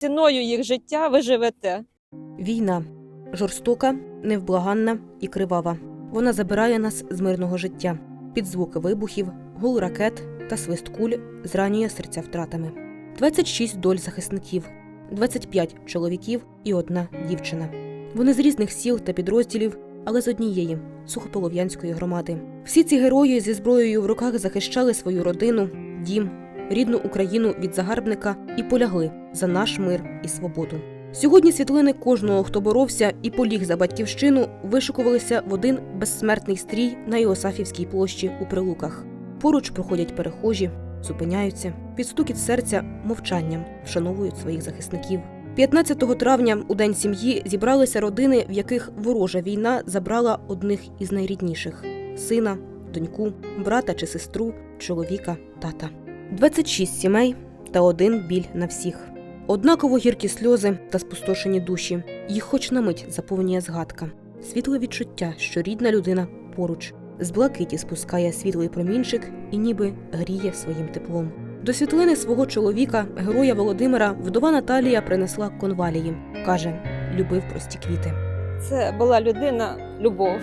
Ціною їх життя ви живете. Війна жорстока, невблаганна і кривава. Вона забирає нас з мирного життя. Під звуки вибухів, гул ракет та свист куль зранює серця втратами. 26 доль захисників, 25 чоловіків і одна дівчина. Вони з різних сіл та підрозділів, але з однієї сухополов'янської громади. Всі ці герої зі зброєю в руках захищали свою родину, дім, рідну Україну від загарбника і полягли за наш мир і свободу. Сьогодні світлини кожного, хто боровся і поліг за батьківщину, вишукувалися в один безсмертний стрій на Іосафівській площі у Прилуках. Поруч проходять перехожі, зупиняються, під стукіт серця мовчанням вшановують своїх захисників. 15 травня, у день сім'ї, зібралися родини, в яких ворожа війна забрала одних із найрідніших сина, доньку, брата чи сестру, чоловіка, тата. 26 сімей та один біль на всіх. Однаково гіркі сльози та спустошені душі. Їх хоч на мить заповнює згадка. Світле відчуття, що рідна людина поруч. З блакиті спускає світлий промінчик і ніби гріє своїм теплом. До світлини свого чоловіка, героя Володимира, вдова Наталія принесла конвалії. Каже, любив прості квіти. Це була людина любов.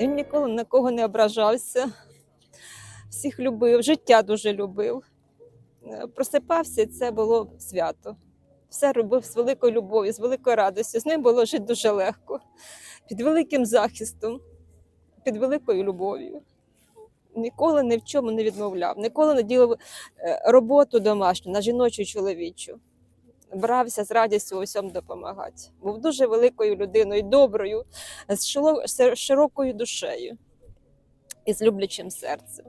Він ніколи на кого не ображався, всіх любив, життя дуже любив. Е, Просипався, і це було свято. Все робив з великою любов'ю, з великою радістю. З ним було жити дуже легко, під великим захистом, під великою любов'ю. Ніколи ні в чому не відмовляв, ніколи не ділив е, роботу домашню на жіночу чоловічу. Брався з радістю у всьому допомагати. Був дуже великою людиною, доброю, з широкою душею і з люблячим серцем.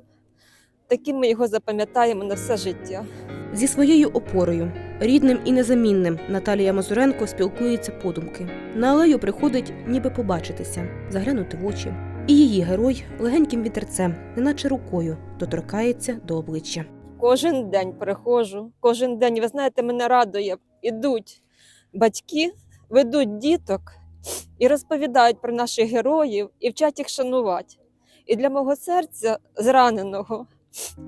Таким ми його запам'ятаємо на все життя. Зі своєю опорою, рідним і незамінним, Наталія Мазуренко спілкується подумки. На алею приходить, ніби побачитися, заглянути в очі. І її герой легеньким вітерцем, неначе рукою, доторкається до обличчя. Кожен день приходжу, кожен день, ви знаєте, мене радує. Ідуть батьки, ведуть діток і розповідають про наших героїв і вчать їх шанувати. І для мого серця зраненого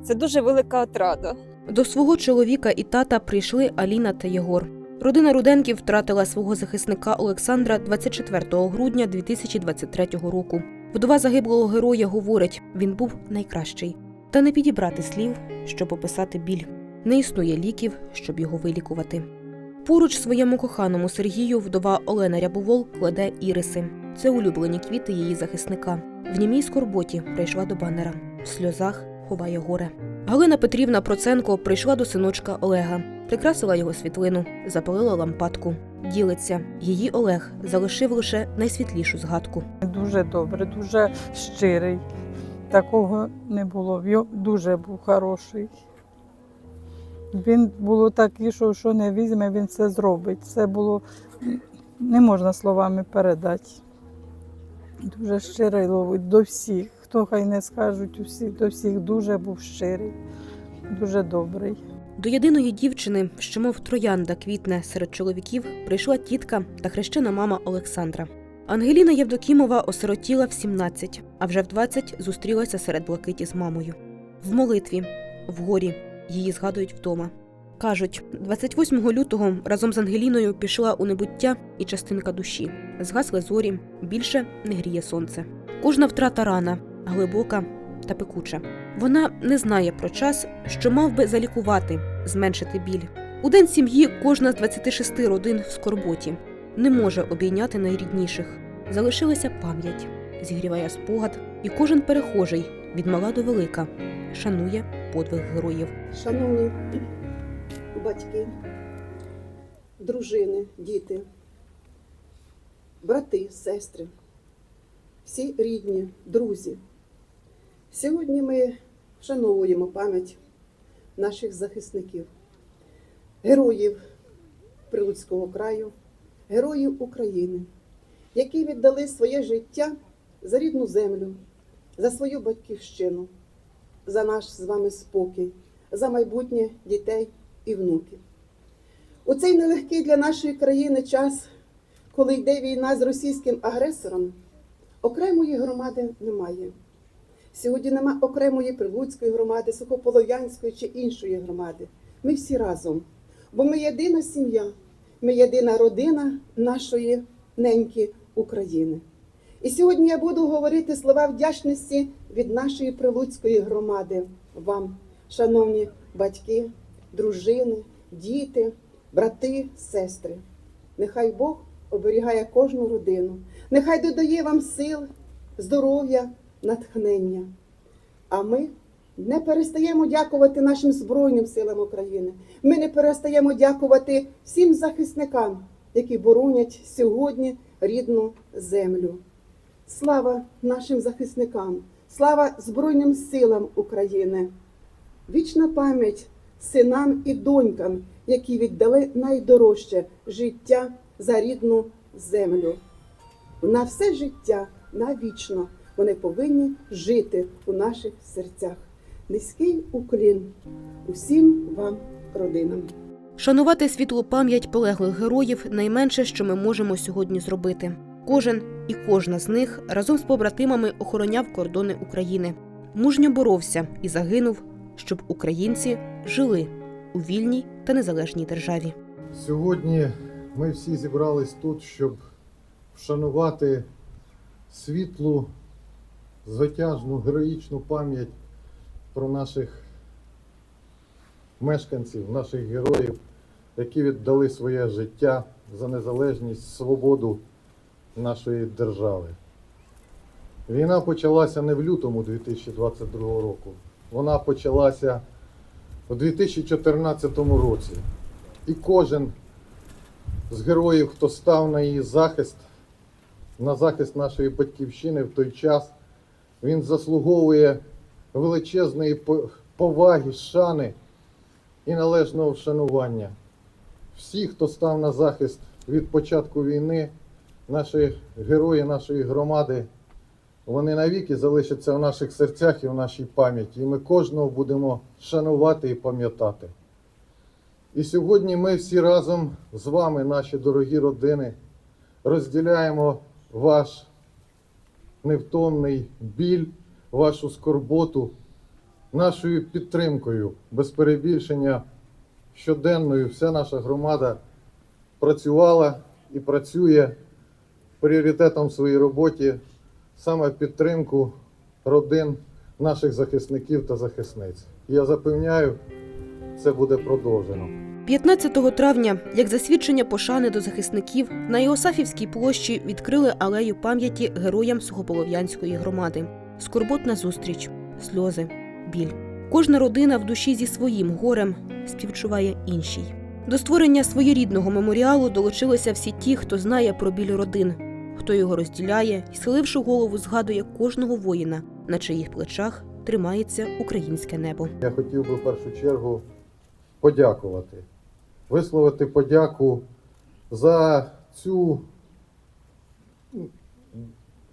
це дуже велика отрада. До свого чоловіка і тата прийшли Аліна та Єгор. Родина Руденків втратила свого захисника Олександра 24 грудня 2023 року. Вдова загиблого героя говорить, він був найкращий. Та не підібрати слів, щоб описати біль. Не існує ліків, щоб його вилікувати. Поруч своєму коханому Сергію вдова Олена Рябовол кладе іриси. Це улюблені квіти її захисника. В німій скорботі прийшла до банера. В сльозах ховає горе. Галина Петрівна Проценко прийшла до синочка Олега, прикрасила його світлину, запалила лампадку. Ділиться, її Олег залишив лише найсвітлішу згадку. Дуже добре, дуже щирий. Такого не було. Він дуже був хороший. Він було такий, що що не візьме, він це зробить. Це було не можна словами передати. Дуже щирий ловить до всіх. Хто хай не скажуть усі, до всіх дуже був щирий, дуже добрий. До єдиної дівчини, що мов троянда квітне серед чоловіків, прийшла тітка та хрещена мама Олександра. Ангеліна Євдокімова осиротіла в 17, а вже в 20 зустрілася серед блакиті з мамою. В молитві, в горі, її згадують вдома. Кажуть, 28 лютого разом з Ангеліною пішла у небуття і частинка душі. Згасли зорі, більше не гріє сонце. Кожна втрата рана, глибока та пекуча. Вона не знає про час, що мав би залікувати, зменшити біль. У день сім'ї кожна з 26 родин в скорботі не може обійняти найрідніших. Залишилася пам'ять, зігріває спогад, і кожен перехожий від мала до велика шанує подвиг героїв. Шановні батьки, дружини, діти, брати, сестри, всі рідні, друзі. Сьогодні ми вшановуємо пам'ять наших захисників, героїв Прилуцького краю, героїв України, які віддали своє життя за рідну землю, за свою батьківщину, за наш з вами спокій за майбутнє дітей і внуків. У цей нелегкий для нашої країни час, коли йде війна з російським агресором, окремої громади немає. Сьогодні нема окремої Прилуцької громади, Сухополов'янської чи іншої громади. Ми всі разом бо ми єдина сім'я, ми єдина родина нашої неньки України. І сьогодні я буду говорити слова вдячності від нашої прилуцької громади вам, шановні батьки, дружини, діти, брати, сестри. Нехай Бог оберігає кожну родину, нехай додає вам сил, здоров'я, натхнення. А ми не перестаємо дякувати нашим Збройним силам України. Ми не перестаємо дякувати всім захисникам, які боронять сьогодні рідну землю. Слава нашим захисникам, слава Збройним силам України. Вічна пам'ять синам і донькам, які віддали найдорожче життя за рідну землю. На все життя, навічно вони повинні жити у наших серцях. Низький уклін усім вам, родинам. Шанувати світлу пам'ять полеглих героїв найменше, що ми можемо сьогодні зробити. Кожен і кожна з них разом з побратимами охороняв кордони України. Мужньо боровся і загинув, щоб українці жили у вільній та незалежній державі. Сьогодні ми всі зібрались тут, щоб вшанувати світлу, звитяжну, героїчну пам'ять про наших мешканців, наших героїв, які віддали своє життя за незалежність, свободу нашої держави. Війна почалася не в лютому 2022 року. Вона почалася у 2014 році. І кожен з героїв, хто став на її захист, на захист нашої батьківщини в той час, він заслуговує величезної поваги, шани і належного вшанування. Всі, хто став на захист від початку війни, наші герої нашої громади, вони навіки залишаться в наших серцях і в нашій пам'яті. І ми кожного будемо шанувати і пам'ятати. І сьогодні ми всі разом з вами, наші дорогі родини, розділяємо ваш невтомний біль, вашу скорботу, нашою підтримкою, без перебільшення щоденною. Вся наша громада працювала і працює пріоритетом своїй роботі саме підтримку родин наших захисників та захисниць. Я запевняю, це буде продовжено. 15 травня, як засвідчення пошани до захисників, на Іосафівській площі відкрили алею пам'яті героям Сухополов'янської громади. Скорботна зустріч, сльози, біль. Кожна родина в душі зі своїм горем співчуває іншій. До створення своєрідного меморіалу долучилися всі ті, хто знає про біль родин, хто його розділяє і, схиливши голову, згадує кожного воїна, на чиїх плечах тримається українське небо. Я хотів би в першу чергу подякувати, висловити подяку за цю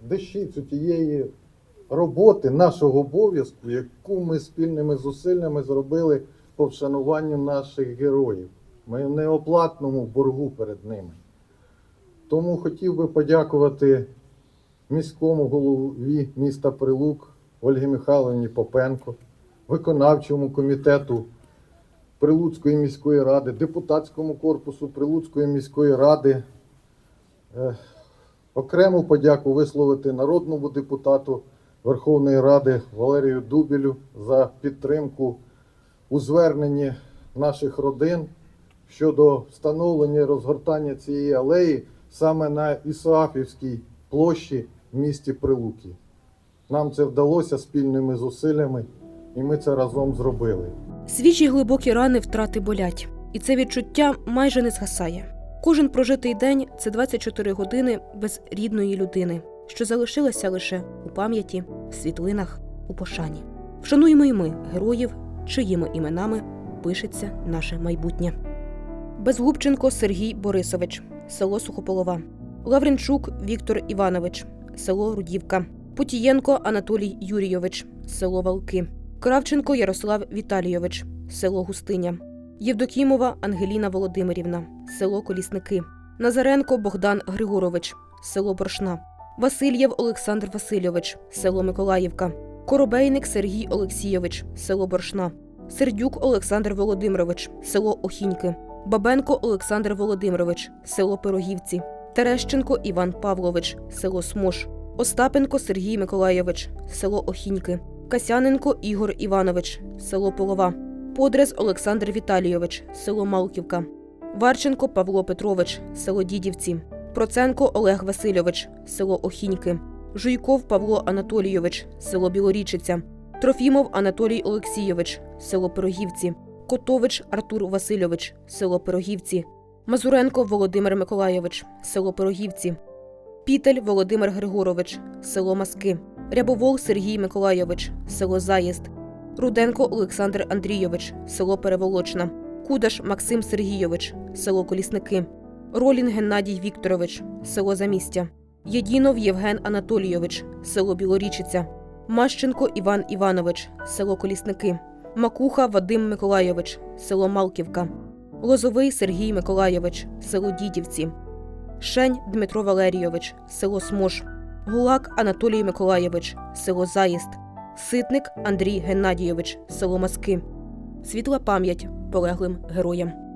дещицю тієї роботи, нашого обов'язку, яку ми спільними зусиллями зробили по вшануванню наших героїв. Ми в неоплатному боргу перед ними. Тому хотів би подякувати міському голові міста Прилук Ольгі Михайловні Попенко, виконавчому комітету Прилуцької міської ради, депутатському корпусу Прилуцької міської ради. Е, Окрему подяку висловити народному депутату Верховної Ради Валерію Дубілю за підтримку у зверненні наших родин щодо встановлення і розгортання цієї алеї саме на Ісоафівській площі в місті Прилуки. Нам це вдалося спільними зусиллями, і ми це разом зробили. Свіжі глибокі рани втрати болять, і це відчуття майже не згасає. Кожен прожитий день це 24 години без рідної людини, що залишилася лише у пам'яті, в світлинах, у пошані. Вшануємо й ми героїв, чиїми іменами пишеться наше майбутнє. Безгубченко Сергій Борисович, село Сухополова. Лавренчук Віктор Іванович, село Рудівка. Потієнко Анатолій Юрійович, село Валки. Кравченко Ярослав Віталійович, село Густиня. Євдокімова Ангеліна Володимирівна, село Колісники. Назаренко Богдан Григорович, село Боршна. Васильєв Олександр Васильович, село Миколаївка. Коробейник Сергій Олексійович, село Боршна. Сердюк Олександр Володимирович, село Охіньки. Бабенко Олександр Володимирович, село Пирогівці, Терещенко Іван Павлович, село Смош, Остапенко Сергій Миколайович, село Охіньки, Касяненко Ігор Іванович, село Полова, Подрез Олександр Віталійович, село Малківка, Варченко Павло Петрович, село Дідівці, Проценко Олег Васильович, село Охіньки, Жуйков Павло Анатолійович, село Білорічиця, Трофімов Анатолій Олексійович, село Пирогівці, Котович Артур Васильович, село Пирогівці, Мазуренко Володимир Миколайович, село Пирогівці, Пітель Володимир Григорович, село Маски, Рябовол Сергій Миколайович, село Заїзд, Руденко Олександр Андрійович, село Переволочна, Кудаш Максим Сергійович, село Колісники, Ролін Геннадій Вікторович, село Замістя, Єдінов Євген Анатолійович, село Білорічиця, Мащенко Іван Іванович, село Колісники, Макуха Вадим Миколайович, село Малківка, Лозовий Сергій Миколайович, село Дідівці, Шень Дмитро Валерійович, село Смош, Гулак Анатолій Миколайович, село Заїзд, Ситник Андрій Геннадійович, село Маски. Світла пам'ять полеглим героям.